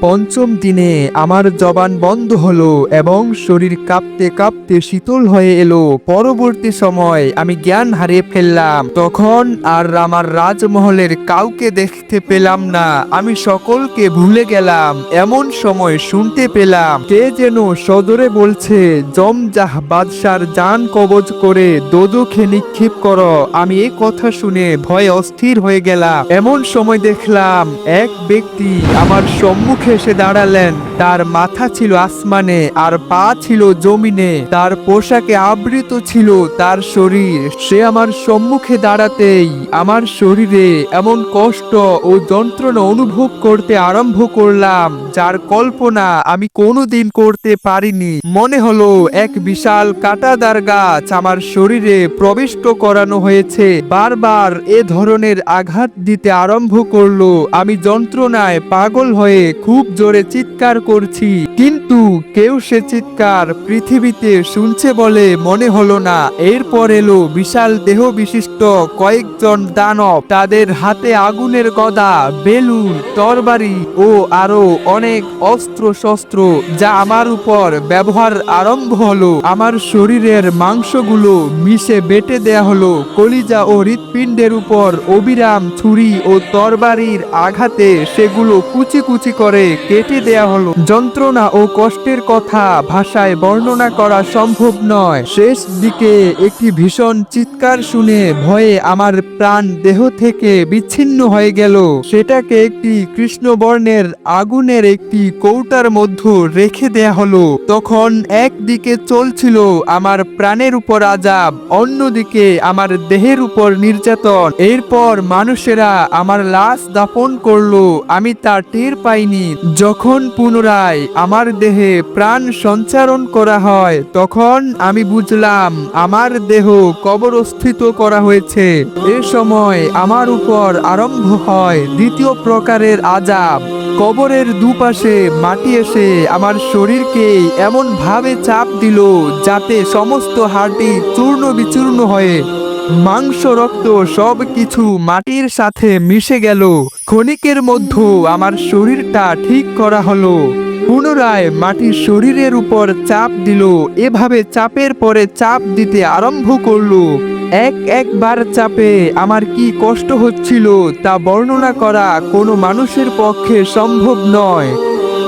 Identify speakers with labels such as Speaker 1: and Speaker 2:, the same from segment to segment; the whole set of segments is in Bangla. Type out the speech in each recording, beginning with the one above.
Speaker 1: পঞ্চম দিনে আমার জবান বন্ধ হলো এবং শরীর কাঁপতে কাঁপতে শীতল হয়ে এলো। পরবর্তী সময় আমি জ্ঞান হারিয়ে ফেললাম। তখন আর আমার রাজমহলের কাউকে দেখতে পেলাম না। আমি সকলকে ভুলে গেলাম। এমন সময় শুনতে পেলাম, কে যেন সদরে বলছে, জমজাহ বাদশার জান কবজ করে, দোদুখে নিক্ষেপ করো। আমি এই কথা শুনে ভয়ে অস্থির হয়ে গেলাম। এমন সময় দেখলাম, এক ব্যক্তি আমার সম্মুখে এসে দাঁড়ালেন। তার মাথা ছিল আসমানে, আর পা ছিল জমিনে। তার পোশাকে আবৃত ছিল তার শরীর। সে আমার সম্মুখে দাঁড়াতেই আমার শরীরে এমন কষ্ট ও যন্ত্রণা অনুভব করতে আরম্ভ করলাম, যার কল্পনা আমি কোনোদিন করতে পারিনি। মনে হলো এক বিশাল কাঁটাদার গাছ আমার শরীরে প্রবিষ্ট করানো হয়েছে। বারবার এ ধরনের আঘাত দিতে আরম্ভ করল। আমি যন্ত্রণায় পাগল হয়ে খুব জোরে চিৎকার করছি। কিন্তু কেউ সে চিৎকার পৃথিবীতে শুনছে বলে মনে হলো না। এরপর এলো বিশাল দেহ বিশিষ্ট কয়েকজন দানব। তাদের হাতে আগুনের গদা, বেলুন, তরবারি ও আরও অনেক অস্ত্র শস্ত্র যা আমার উপর ব্যবহার আরম্ভ হলো। আমার শরীরের মাংসগুলো মিশে বেটে দেয়া হলো। কলিজা ও হৃৎপিণ্ডের উপর অবিরাম ছুরি ও তরবারির আঘাতে সেগুলো কুচি কুচি করে কেটে দেয়া হলো। যন্ত্রণা ও কষ্টের কথা ভাষায় বর্ণনা করা সম্ভব নয়। শেষ দিকে একটি ভীষণ চিৎকার শুনে ভয়ে আমার প্রাণ দেহ থেকে বিচ্ছিন্ন হয়ে গেল। সেটাকে একটি কৃষ্ণবর্ণের আগুনের একটি কৌটার মধ্যে রেখে দেয়া হলো। তখন একদিকে চলছিল আমার প্রাণের উপর আজাব অন্যদিকে আমার দেহের উপর নির্যাতন। এরপর মানুষেরা আমার লাশ দাফন করল, আমি তা টের পাইনি। যখন পুনরায় আমার দেহে প্রাণ সঞ্চারণ করা হয়, তখন আমি বুঝলাম আমার দেহ কবরস্থিত করা হয়েছে। এ সময় আমার উপর আরম্ভ হয় দ্বিতীয় প্রকারের আজাব। কবরের দুপাশে মাটি এসে আমার শরীরকে এমন ভাবে চাপ দিল যাতে সমস্ত হাড়টি চূর্ণ বিচূর্ণ হয়ে মাংস, রক্ত সব কিছু মাটির সাথে মিশে গেল। ক্ষণিকের মধ্যে আমার শরীরটা ঠিক করা হলো। পুনরায় মাটির শরীরের উপর চাপ দিল। এভাবে চাপের পরে চাপ দিতে আরম্ভ করল। এক একবার চাপে আমার কি কষ্ট হচ্ছিল তা বর্ণনা করা কোনো মানুষের পক্ষে সম্ভব নয়।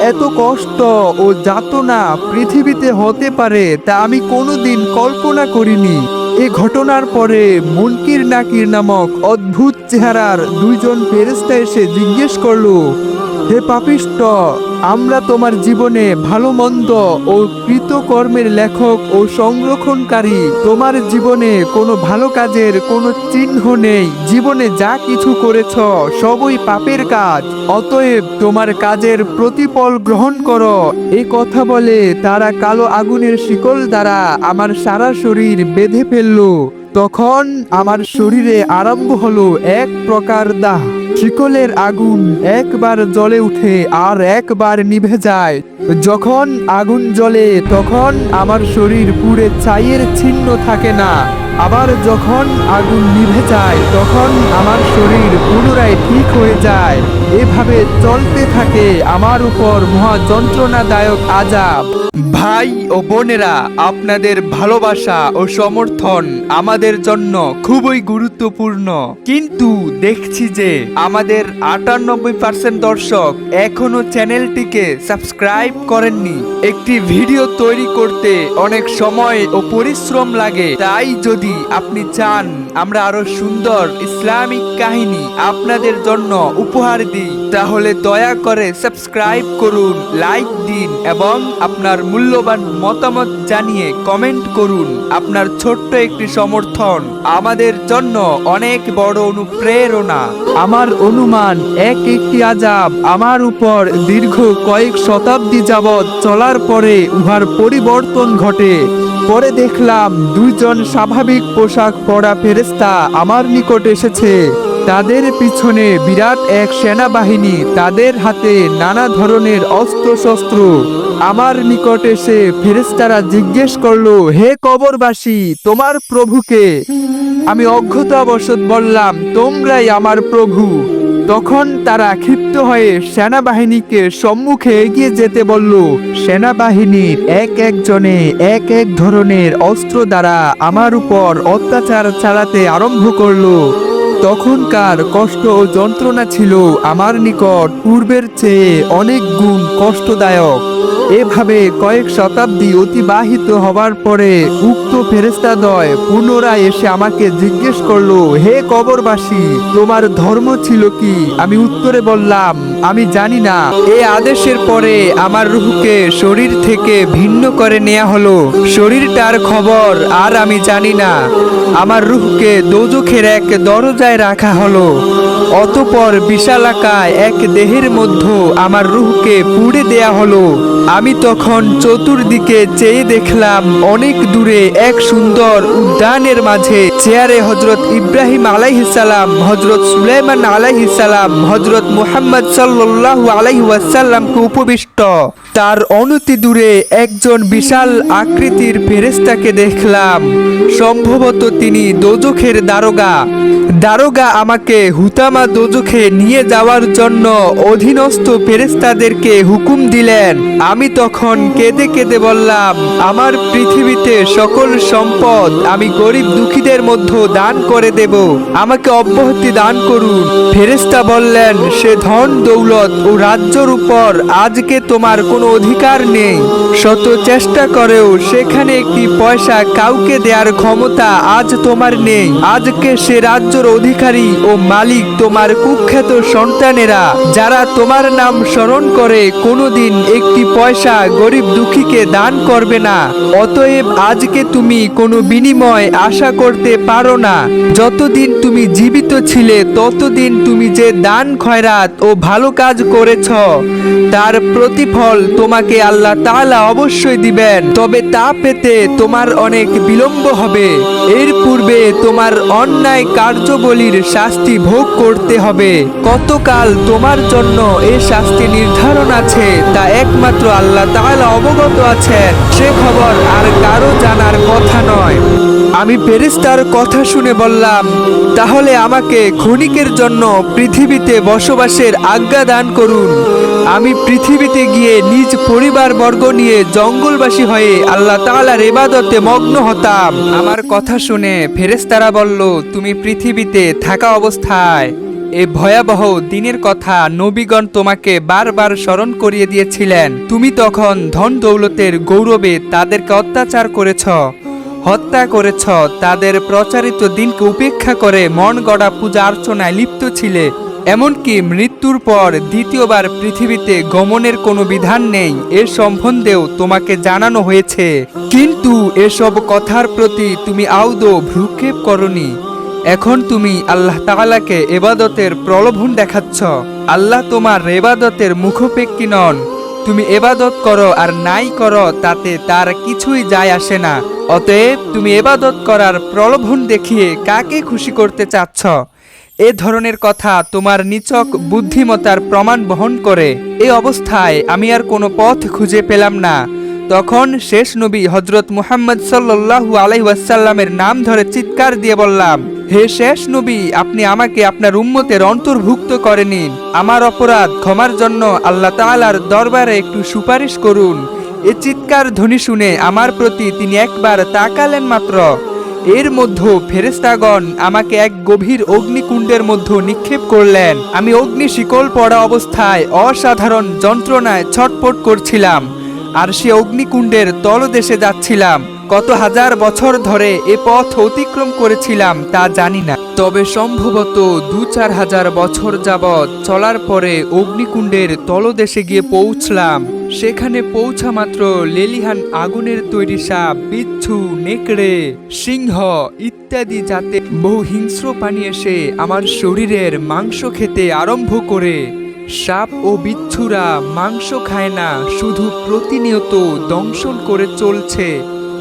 Speaker 1: এত কষ্ট ও যাতনা পৃথিবীতে হতে পারে তা আমি কোনোদিন কল্পনা করিনি। এ ঘটনার পরে মুনকির নাকির নামক অদ্ভুত চেহারার দুইজন ফেরেস্তা এসে জিজ্ঞেস করল, হে পাপিষ্ট আমরা তোমার জীবনে ভালো, মন্দ ও কৃতকর্মের লেখক ও সংরক্ষণকারী। তোমার জীবনে কোনো ভালো কাজের কোনো চিহ্ন নেই। জীবনে যা কিছু করেছ, সবই পাপের কাজ। অতএব তোমার কাজের প্রতিফল গ্রহণ করো। এই কথা বলে তারা কালো আগুনের শিকল দ্বারা আমার সারা শরীর বেঁধে ফেলল। তখন আমার শরীরে আরম্ভ হলো এক প্রকার দাহ। শিকলের আগুন একবার জ্বলে উঠে আর একবার নিভে যায়। যখন আগুন জ্বলে, তখন আমার শরীর পুড়ে ছাইয়ের ছিন্ন থাকে না। আবার যখন আগুন নিভে যায়, তখন আমার শরীর পুনরায় ঠিক হয়ে যায়। এভাবে চলতে থাকে আমার উপর মহা যন্ত্রণাদায়ক আজাব। ভাই ও বোনেরা, আপনাদের ভালোবাসা ও সমর্থন আমাদের জন্য খুবই গুরুত্বপূর্ণ। কিন্তু দেখছি যে আমাদের আটানব্বই পার্সেন্ট দর্শক এখনও চ্যানেলটিকে সাবস্ক্রাইব করেননি। একটি ভিডিও তৈরি করতে অনেক সময় ও পরিশ্রম লাগে। তাই যদি আপনি চান, আমরা আরও সুন্দর ইসলামিক কাহিনী আপনাদের জন্য উপহার দিই। তাহলে দয়া করে সাবস্ক্রাইব করুন, লাইক দিন এবং আপনার মূল্যবান মতামত জানিয়ে কমেন্ট করুন। আপনার ছোট্ট একটি সমর্থন আমাদের জন্য অনেক বড় অনুপ্রেরণা। আমার অনুমান, এক একটি আজাব আমার উপর দীর্ঘ কয়েক শতাব্দী যাবৎ চলার পরে উহার পরিবর্তন ঘটে। পরে দেখলাম দুইজন স্বাভাবিক পোশাক পরা ফেরেস্তা আমার নিকট এসেছে। তাদের পিছনে বিরাট এক সেনাবাহিনী, তাদের হাতে নানা ধরনের অস্ত্র শস্ত্র আমার নিকট এসে ফেরেস্তারা জিজ্ঞেস করল, হে কবরবাসী, তোমার প্রভুকে? আমি অজ্ঞতাবশত বললাম, তোমরাই আমার প্রভু। তখন তারা ক্ষিপ্ত হয়ে সেনাবাহিনীকে সম্মুখে এগিয়ে যেতে বলল সেনাবাহিনীর এক একজনে, এক এক ধরনের অস্ত্র দ্বারা আমার উপর অত্যাচার চালাতে আরম্ভ করল। তখনকার কষ্ট ও যন্ত্রণা ছিল আমার নিকট পূর্বের চেয়ে অনেক গুণ কষ্টদায়ক। এভাবে কয়েক শতাব্দী অতিবাহিত হবার পরে উক্ত ফেরেস্তাদয় পুনরায় এসে আমাকে জিজ্ঞেস করল, হে কবরবাসী, তোমার ধর্ম ছিল কি? আমি উত্তরে বললাম, আমি জানি না। এই আদেশের পরে আমার রুহকে শরীর থেকে ভিন্ন করে নেওয়া হলো। শরীরটার খবর আর আমি জানি না। আমার রুহকে দোজখের এক দরজায় রাখা হলো। অতপর বিশালাকায় এক দেহের মধ্যে আমার রুহকে পুড়ে দেয়া হলো। আমি তখন চতুর্দিকে চেয়ে দেখলাম অনেক দূরে এক সুন্দর উদ্যানের মাঝে চেয়ারে হজরত ইব্রাহিম আলাইহিসালাম হজরত সুলাইমান আলাইহিসালাম হজরত মুহাম্মদ সাল্লাল্লাহু আলাইহি ওয়াসাল্লামকে উপবিষ্ট। তার অনতি দূরে একজন বিশাল আকৃতির ফেরেস্তাকে দেখলাম। সম্ভবত তিনি দোজখের দারোগা। দারোগা আমাকে হুতামা দোজখে নিয়ে যাওয়ার জন্য অধীনস্থ ফেরেস্তাদেরকে হুকুম দিলেন। আমি তখন কেঁদে কেঁদে বললাম, আমার পৃথিবীতে সকল সম্পদ আমি গরিব দুঃখীদের মধ্যে দান করে দেব। আমাকে অব্যাহতি দান করুন। ফেরেস্তা বললেন, সে ধন, দৌলত ও রাজ্যর উপর আজকে তোমার কোনো অধিকার নেই। শত চেষ্টা করেও সেখানে একটি পয়সা কাউকে দেওয়ার ক্ষমতা আজ তোমার নেই। আজকে সে রাজ্যর অধিকারী ও মালিক তোমার কুখ্যাত সন্তানেরা, যারা তোমার নাম স্মরণ করে কোনোদিন একটি পয়সা গরিব দুঃখীকে দান করবে না। অতএব আজকে তুমি কোনো বিনিময় আশা করতে পারো না। যতদিন তুমি জীবিত ছিলে, ততদিন তুমি যে দান, খয়রাত ও ভালো কাজ করেছ, তার প্রতিফল তোমাকে আল্লাহ তাআলা অবশ্যই দিবেন। তবে তা পেতে তোমার অনেক বিলম্ব হবে। এর পূর্বে তোমার অন্যায় কার্যবলীর শাস্তি ভোগ করতে হবে। কতকাল তোমার জন্য এ শাস্তি নির্ধারণ আছে, তা একমাত্র আল্লাহ তাহলে অবগত আছেন। সে খবর আর কারও জানার কথা নয়। আমি ফেরিস্তার কথা শুনে বললাম, তাহলে আমাকে ক্ষণিকের জন্য পৃথিবীতে বসবাসের আজ্ঞা দান করুন। আমি পৃথিবীতে গিয়ে নিজ পরিবার বর্গ নিয়ে জঙ্গলবাসী হয়ে আল্লাহ তাআলার ইবাদতে মগ্ন হতাম। আমার কথা শুনে ফেরেস্তারা বলল, তুমি পৃথিবীতে থাকা অবস্থায় এ ভয়াবহ দিনের কথা নবীগণ তোমাকে বারবার স্মরণ করিয়ে দিয়েছিলেন। তুমি তখন ধন দৌলতের গৌরবে তাদেরকে অত্যাচার করেছ, হত্যা করেছ, তাদের প্রচারিত দিনকে উপেক্ষা করে মন গড়া পূজা অর্চনায় লিপ্ত ছিলে। এমনকি মৃত্যুর পর দ্বিতীয়বার পৃথিবীতে গমনের কোনো বিধান নেই এর সম্বন্ধেও তোমাকে জানানো হয়েছে। কিন্তু এসব কথার প্রতি তুমি আউদো ভ্রুক্ষেপ করনি। এখন তুমি আল্লাহ তাআলাকে এবাদতের প্রলোভন দেখাচ্ছ। আল্লাহ তোমার এবাদতের মুখপেক্ষী নন। তুমি এবাদত করো আর নাই করো, তাতে তার কিছুই যায় আসে না। অতএব তুমি এবাদত করার প্রলোভন দেখিয়ে কাকে খুশি করতে চাচ্ছ? এ ধরনের কথা তোমার নিচক বুদ্ধিমতার প্রমাণ বহন করে। এই অবস্থায় আমি আর কোনো পথ খুঁজে পেলাম না। তখন শেষ নবী হজরত মুহাম্মদ সাল্লাল্লাহু আলাইহি ওয়াসাল্লামের নাম ধরে চিৎকার দিয়ে বললাম, হে শেষ নবী, আপনি আমাকে আপনার উম্মতের অন্তর্ভুক্ত করে নিন আমার অপরাধ ক্ষমার জন্য আল্লাহ তাআলার দরবারে একটু সুপারিশ করুন। এ চিৎকার ধ্বনি শুনে আমার প্রতি তিনি একবার তাকালেন মাত্র। এর মধ্যে ফেরেস্তাগণ আমাকে এক গভীর অগ্নিকুণ্ডের মধ্যে নিক্ষেপ করলেন। আমি অগ্নি শিকল পড়া অবস্থায় অসাধারণ যন্ত্রণায় ছটপট করছিলাম, আর সে অগ্নিকুণ্ডের তলদেশে যাচ্ছিলাম। কত হাজার বছর ধরে এ পথ অতিক্রম করেছিলাম তা জানি না। তবে সম্ভবত দু চার হাজার বছর যাবৎ চলার পরে অগ্নিকুণ্ডের তলদেশে গিয়ে পৌঁছলাম। সেখানে পৌঁছা মাত্র লেলিহান আগুনের তৈরি সাপ, বিচ্ছু, নেকড়ে, সিংহ ইত্যাদি যাতে বহু হিংস্র পানি এসে আমার শরীরের মাংস খেতে আরম্ভ করে। সাপ ও বিচ্ছুরা মাংস খায় না, শুধু প্রতিনিয়ত দংশন করে চলছে।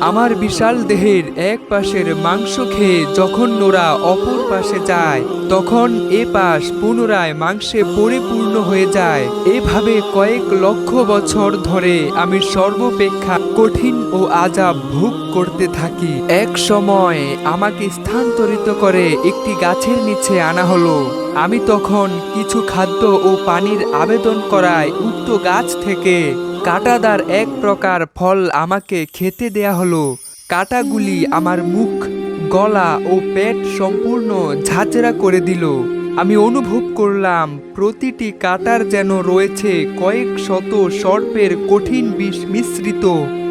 Speaker 1: আমার বিশাল দেহের এক পাশের মাংস খেয়ে যখন নোরা অপর পাশে যায়, তখন এ পাশ পুনরায় মাংসে পরিপূর্ণ হয়ে যায়। এভাবে কয়েক লক্ষ বছর ধরে আমি সর্বপেক্ষা কঠিন ও আজাব ভোগ করতে থাকি। এক সময় আমাকে স্থানান্তরিত করে একটি গাছের নিচে আনা হলো। আমি তখন কিছু খাদ্য ও পানির আবেদন করায় উক্ত গাছ থেকে কাটাদার এক প্রকার ফল আমাকে খেতে দেয়া হলো। কাটাগুলি আমার মুখ, গলা ও পেট সম্পূর্ণ ঝাঁঝরা করে দিল। আমি অনুভব করলাম প্রতিটি কাটার যেন রয়েছে কয়েক শত সর্পের কঠিন বিষ মিশ্রিত।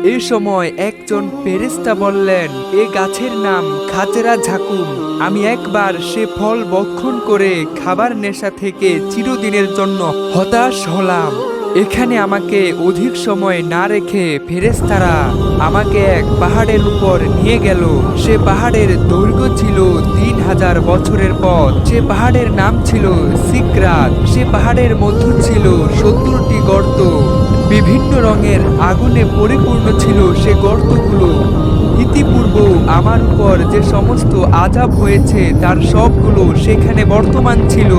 Speaker 1: এ সময় একজন পেরেস্তা বললেন, এ গাছের নাম খাজরা ঝাকুম। আমি একবার সে ফল বক্ষণ করে খাবার নেশা থেকে চিরদিনের জন্য হতাশ হলাম। এখানে আমাকে অধিক সময় না রেখে ফেরেস্তারা আমাকে এক পাহাড়ের উপর নিয়ে গেল। সে পাহাড়ের দৈর্ঘ্য ছিল তিন হাজার বছরের পথ। সে পাহাড়ের নাম ছিল সিকরাত। সে পাহাড়ের মধ্য ছিল সত্তরটি গর্ত। বিভিন্ন রঙের আগুনে পরিপূর্ণ ছিল সে গর্তগুলো। ইতিপূর্ব আমার উপর যে সমস্ত আজাব হয়েছে, তার সবগুলো সেখানে বর্তমান ছিল।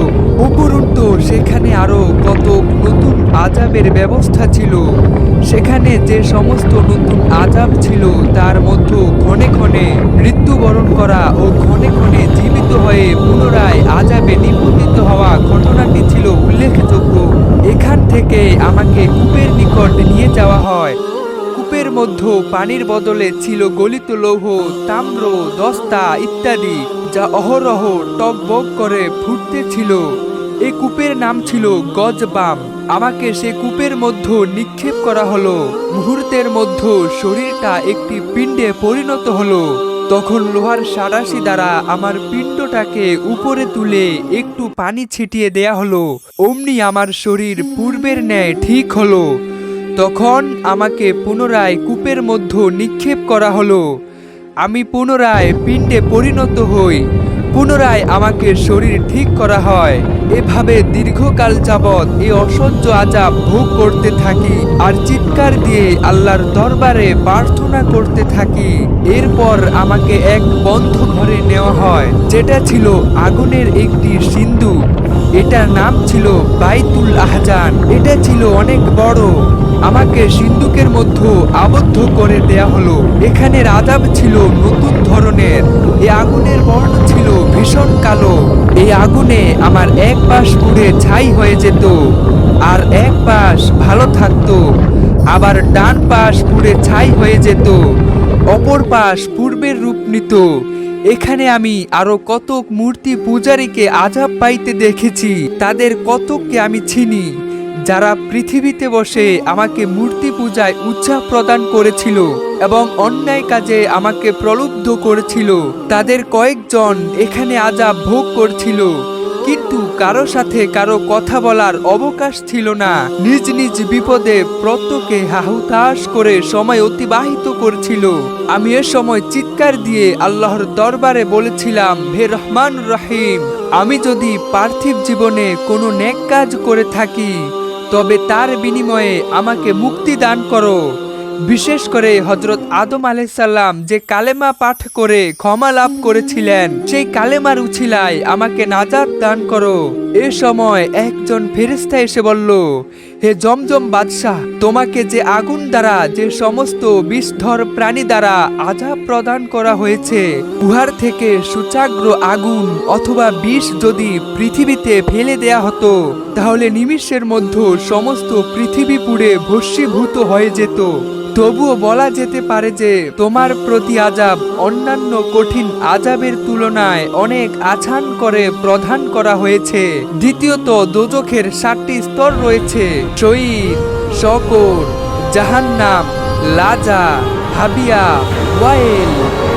Speaker 1: উপরন্তু, সেখানে আরও কত নতুন আজাবের ব্যবস্থা ছিল। সেখানে যে সমস্ত নতুন আজাব ছিল, তার মধ্যে ক্ষণে ক্ষণে মৃত্যুবরণ করা ও ক্ষণে ক্ষণে জীবিত হয়ে পুনরায় আজাবে নিপতিত হওয়া ঘটনাটি ছিল উল্লেখযোগ্য। এখান থেকে আমাকে কূপের নিকট নিয়ে যাওয়া হয়। কূপের মধ্যে পানির বদলে ছিল গলিত লৌহ, তাম্র, দস্তা ইত্যাদি যা অহরহ টকবক করে ফুটতে ছিল। এই কূপের নাম ছিল গজবাম। আমাকে সে কূপের মধ্যে নিক্ষেপ করা হলো। মুহূর্তের মধ্যে শরীরটা একটি পিণ্ডে পরিণত হলো। তখন লোহার সারাশি দ্বারা আমার পিণ্ডটাকে উপরে তুলে একটু পানি ছিটিয়ে দেয়া হলো। অমনি আমার শরীর পূর্বের ন্যায় ঠিক হলো। তখন আমাকে পুনরায় কূপের মধ্যে নিক্ষেপ করা হলো। আমি পুনরায় পিণ্ডে পরিণত হই। পুনরায় আমাকে শরীর ঠিক করা হয়। এভাবে দীর্ঘকাল যাবৎ এই অসহ্য আজাব ভোগ করতে থাকি আর চিৎকার দিয়ে আল্লাহর দরবারে প্রার্থনা করতে থাকি। এরপর আমাকে এক বন্ধ ঘরে নেওয়া হয়, যেটা ছিল আগুনের একটি সিন্ধু। এটার নাম ছিল বাইতুল আহজান। এটা ছিল অনেক বড়। আমাকে সিন্ধুকের মধ্যে আবদ্ধ করে দেয়া হলো। এখানে রাজাব ছিল নতুন ধরনের। এই আগুনের বর্ণ ছিল ভীষণ কালো। এই আগুনে আমার এক পাশ পুড়ে ছাই হয়ে যেত আর এক পাশ ভালো থাকতো। আবার ডান পাশ পুড়ে ছাই হয়ে যেত। অপর পাশ পূর্বের রূপ নিত। এখানে আমি আরও কতক মূর্তি পূজারীকে আজাব পাইতে দেখেছি। তাদের কতককে আমি চিনি। যারা পৃথিবীতে বসে আমাকে মূর্তি পূজায় উৎসাহ প্রদান করেছিল এবং অন্যায় কাজে আমাকে প্রলুব্ধ করেছিল, তাদের কয়েকজন এখানে আজাব ভোগ করছিল। কিন্তু কারও সাথে কারও কথা বলার অবকাশ ছিল না। নিজ নিজ বিপদে প্রত্যকে হাহুতাশ করে সময় অতিবাহিত করছিল। আমি এ সময় চিৎকার দিয়ে আল্লাহর দরবারে বলেছিলাম, হে রহমান রহিম, আমি যদি পার্থিব জীবনে কোনো নেক কাজ করে থাকি তবে তার বিনিময়ে আমাকে মুক্তি দান করো। বিশেষ করে হজরত আদম আলাইসাল্লাম যে কালেমা পাঠ করে ক্ষমা লাভ করেছিলেন, সেই কালেমার উছিলায় আমাকে নাজাদ দান করো। এ সময় একজন ফেরিস্তা এসে বলল হে জমজম বাদশাহ, তোমাকে যে আগুন দ্বারা, যে সমস্ত বিষধর প্রাণী দ্বারা আজাব প্রদান করা হয়েছে, উহার থেকে সুচাগ্র আগুন অথবা বিষ যদি পৃথিবীতে ফেলে দেয়া হতো, তাহলে নিমিষের মধ্যে সমস্ত পৃথিবী পুড়ে ভস্মীভূত হয়ে যেত। তবুও বলা যেতে পারে যে, তোমার প্রতি আজাব অন্যান্য কঠিন আজাবের তুলনায় অনেক আছান করে প্রধান করা হয়েছে। দ্বিতীয়ত, দোজখের সাতটি স্তর রয়েছে। শহীদ শকর, জাহান্নাম, লাজা, হাবিয়া, ওয়াইল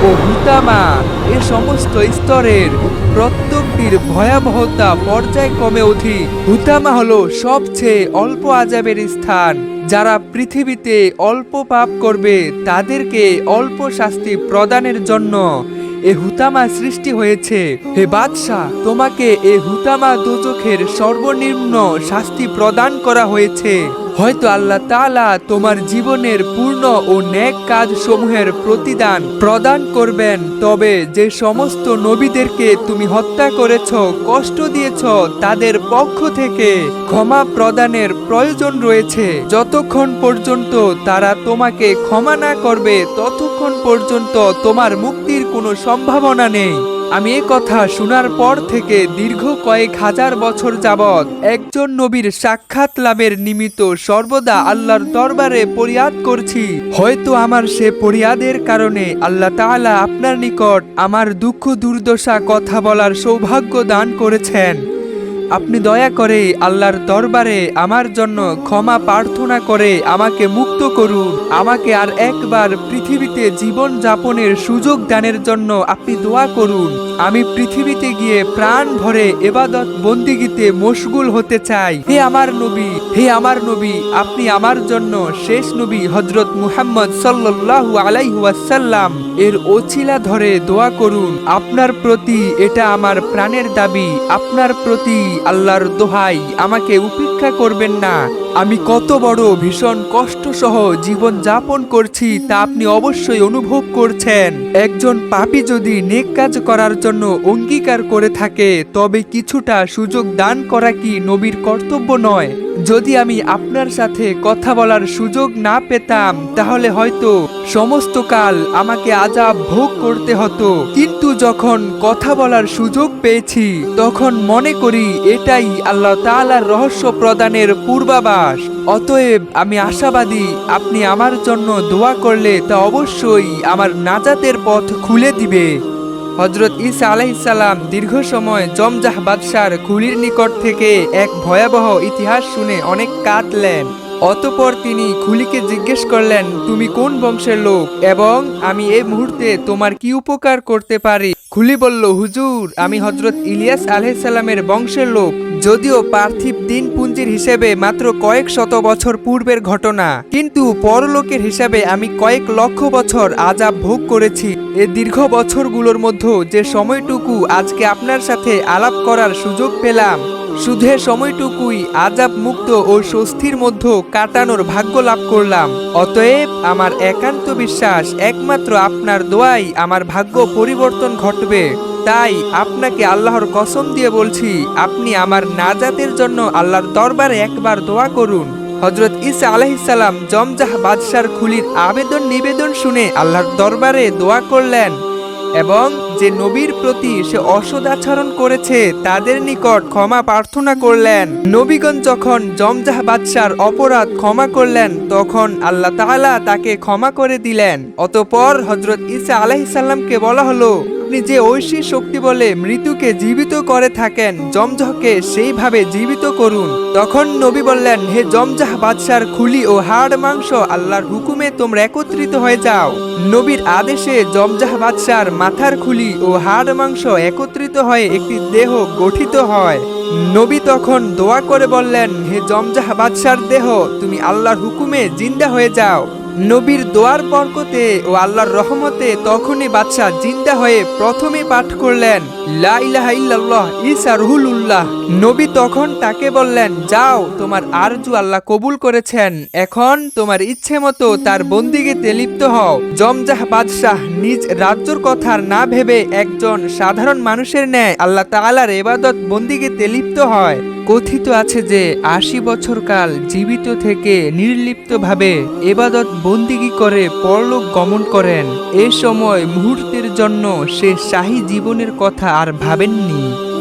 Speaker 1: ও হুতামা এ সমস্ত স্তরের প্রত্যেকটির ভয়াবহতা পর্যায় পর্যায়ক্রমে অধিক। হুতামা হলো সবচেয়ে অল্প আজাবের স্থান। যারা পৃথিবীতে অল্প পাপ করবে, তাদেরকে অল্প শাস্তি প্রদানের জন্য এ হুতামা সৃষ্টি হয়েছে। হে বাদশাহ, তোমাকে এ হুতামা দোজখের সর্বনিম্ন শাস্তি প্রদান করা হয়েছে। হয়তো আল্লাহ তাআলা তোমার জীবনের পূর্ণ ও ন্যাক কাজ সমূহের প্রতিদান প্রদান করবেন, তবে যে সমস্ত নবীদেরকে তুমি হত্যা করেছ, কষ্ট দিয়েছ, তাদের পক্ষ থেকে ক্ষমা প্রদানের প্রয়োজন রয়েছে। যতক্ষণ পর্যন্ত তারা তোমাকে ক্ষমা না করবে, ততক্ষণ পর্যন্ত তোমার মুক্তির কোনো সম্ভাবনা নেই। আমি এ কথা শোনার পর থেকে দীর্ঘ কয়েক হাজার বছর যাবৎ একজন নবীর সাক্ষাৎ লাভের নিমিত্ত সর্বদা আল্লাহর দরবারে পরিয়াদ করছি। হয়তো আমার সে পরিয়াদের কারণে আল্লাহ তাআলা আপনার নিকট আমার দুঃখ দুর্দশা কথা বলার সৌভাগ্য দান করেছেন। আপনি দয়া করে আল্লাহর দরবারে আমার জন্য ক্ষমা প্রার্থনা করে আমাকে মুক্ত করুন। আমাকে আর একবার জীবন যাপনের সুযোগ দানের জন্য আপনি দোয়া করুন। আমি পৃথিবীতে গিয়ে প্রাণ ভরে এবাদত বন্দিগিতে মশগুল হতে চাই। হে আমার নবী, হে আমার নবী, আপনি আমার জন্য শেষ নবী হজরত মুহাম্মদ সাল্লাল্লাহু আলাইহি ওয়াসাল্লাম। এর ওছিলা ধরে দোয়া করুন, আপনার প্রতি এটা আমার প্রাণের দাবি, আপনার প্রতি আল্লাহর দোহাই আমাকে উপেক্ষা করবেন না। আমি কত বড় ভীষণ কষ্ট সহ জীবন যাপন করছি তা আপনি অবশ্যই অনুভব করছেন। একজন পাপী যদি নেক কাজ করার জন্য অঙ্গীকার করে থাকে, তবে কিছুটা সুযোগ দান করা কি নবীর কর্তব্য নয়? যদি আমি আপনার সাথে কথা বলার সুযোগ না পেতাম, তাহলে হয়তো সমস্ত কাল আমাকে আজাব ভোগ করতে হতো। কিন্তু যখন কথা বলার সুযোগ পেয়েছি, তখন মনে করি এটাই আল্লাহ তাআলার রহস্য প্রদানের পূর্বাভাস। অতএব আমি আশাবাদী, আপনি আমার জন্য দোয়া করলে তা অবশ্যই আমার নাজাতের পথ খুলে দিবে। হজরত ইসা আলাইসাল্লাম দীর্ঘ সময় জমজাহ বাদশার খুলির নিকট থেকে এক ভয়াবহ ইতিহাস শুনে অনেক কাঁদলেন। অতপর তিনি খুলিকে জিজ্ঞেস করলেন, তুমি কোন বংশের লোক? এবং আমি এই মুহূর্তে তোমার কি উপকার করতে পারি? খুলি বলল, হুজুর, আমি হজরত ইলিয়াস আলাইসাল্লামের বংশের লোক, যদিও পার্থিব দিন পুঞ্জির হিসেবে মাত্র কয়েক শত বছর পূর্বের ঘটনা। কিন্তু পরলোকের হিসাবে আমি কয়েক লক্ষ বছর আজাব ভোগ করেছি। এ দীর্ঘ বছরগুলোর মধ্যে যে সময়টুকু আজকে আপনার সাথে আলাপ করার সুযোগ পেলাম। শুধু সময়টুকুই আজাব মুক্ত ও স্বস্তির মধ্যে কাটানোর ভাগ্য লাভ করলাম। অতএব আমার একান্ত বিশ্বাস, একমাত্র আপনার দোয়াই আমার ভাগ্য পরিবর্তন ঘটবে। তাই আপনাকে আল্লাহর কসম দিয়ে বলছি, আপনি আমার নাজাতের জন্য আল্লাহর দরবারে একবার দোয়া করুন। হজরত ইসা আলাইসাল্লাম জমজাহ বাদশার খুলির আবেদন নিবেদন শুনে আল্লাহর দরবারে দোয়া করলেন। এবং যে নবীর প্রতি সে অসদ আচরণ করেছে, তাদের নিকট ক্ষমা প্রার্থনা করলেন। নবীগণ যখন জমজাহ বাদশার অপরাধ ক্ষমা করলেন, তখন আল্লাহ তাআলা তাকে ক্ষমা করে দিলেন। অতপর হজরত ইসা আলাইসাল্লামকে বলা হলো আপনি যে ঐশী শক্তি বলে মৃত্যুকে জীবিত করে থাকেন জমজহকে সেইভাবে জীবিত করুন। তখন নবী বললেন, হে জমজাহ বাদশার খুলি ও হাড় মাংস, আল্লাহর হুকুমে তোমরা একত্রিত হয়ে যাও। নবীর আদেশে জমজাহ বাদশার মাথার খুলি ও হাড় মাংস একত্রিত হয়ে একটি দেহ গঠিত হয়। নবী তখন দোয়া করে বললেন, হে জমজাহ বাদশার দেহ, তুমি আল্লাহর হুকুমে জিন্দা হয়ে যাও। নবীর দোয়ার বরকতে ও আল্লাহর রহমতে তখনই বাদশাহ জিন্দা হয়ে প্রথমে পাঠ করলেন রুহুলুল্লাহ। নবী তখন তাকে বললেন, যাও, তোমার আরজু আল্লাহ কবুল করেছেন। এখন তোমার ইচ্ছে মতো তার বন্দিগিতে লিপ্ত হও। জমজাহ বাদশাহ নিজ রাজ্যর কথা না ভেবে একজন সাধারণ মানুষের ন্যায় আল্লাহ তাআলার এবাদত বন্দিগিতে লিপ্ত হয়। কথিত আছে যে আশি বছর কাল জীবিত থেকে নির্লিপ্তভাবে এবাদত বন্দিগি করে পরলোক গমন করেন। এ সময় মুহূর্তের জন্য সে শাহী জীবনের কথা আর ভাবেননি।